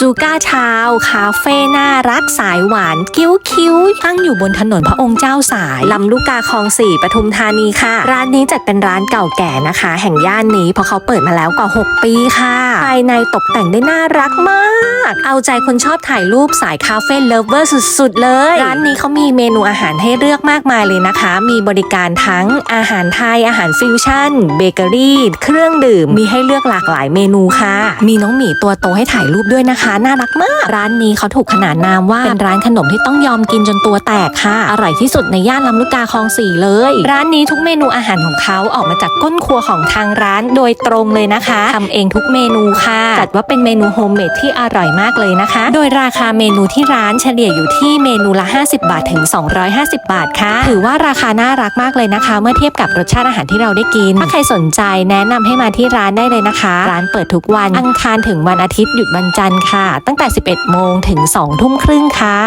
ซูก้าทาวคาเฟ่น่ารักสายหวานกิ้วคิ้วตั้งอยู่บนถนนพระองค์เจ้าสายลำลูกกาคลองสี่ปทุมธานีค่ะ ร้านนี้จัดเป็นร้านเก่าแก่นะคะ แห่งย่านนี้เพราะเขาเปิดมาแล้วกว่า 6 ปีค่ะ ภายในตกแต่งได้น่ารักมาก เอาใจคนชอบถ่ายรูปสายคาเฟ่เลิฟเวอร์สุดๆเลย ร้านนี้เขามีเมนูอาหารให้เลือกมากมายเลยนะคะ มีบริการทั้งอาหารไทยอาหารฟิวชั่นเบเกอรี่เครื่องดื่มมีให้เลือกหลากหลายเมนูค่ะ มีน้องหมีตัวโตให้ถ่ายรูปด้วยนะคะน่ารักมาก ร้านนี้เขาถูกขนานนามว่าเป็นร้านขนมที่ต้องยอมกินจนตัวแตกค่ะ อร่อยที่สุดในย่านลำลูกกาคลองสี่เลย ร้านนี้ทุกเมนูอาหารของเขาออกมาจากก้นครัวของทางร้านโดยตรงเลยนะคะทำเองทุกเมนูค่ะ จัดว่าเป็นเมนูโฮมเมดที่อร่อยมากเลยนะคะ โดยราคาเมนูที่ร้านเฉลี่ยอยู่ที่เมนูละ 50 บาทถึง 250 บาทค่ะ ถือว่าราคาน่ารักมากเลยนะคะ เมื่อเทียบกับรสชาติอาหารที่เราได้กิน ถ้าใครสนใจแนะนำให้มาที่ร้านได้เลยนะคะ ร้านเปิดทุกวันอังคารถึงวันอาทิตย์หยุดวันจันทร์ค่ะค่ะ ตั้งแต่ 11 โมงถึง 2 ทุ่มครึ่งค่ะ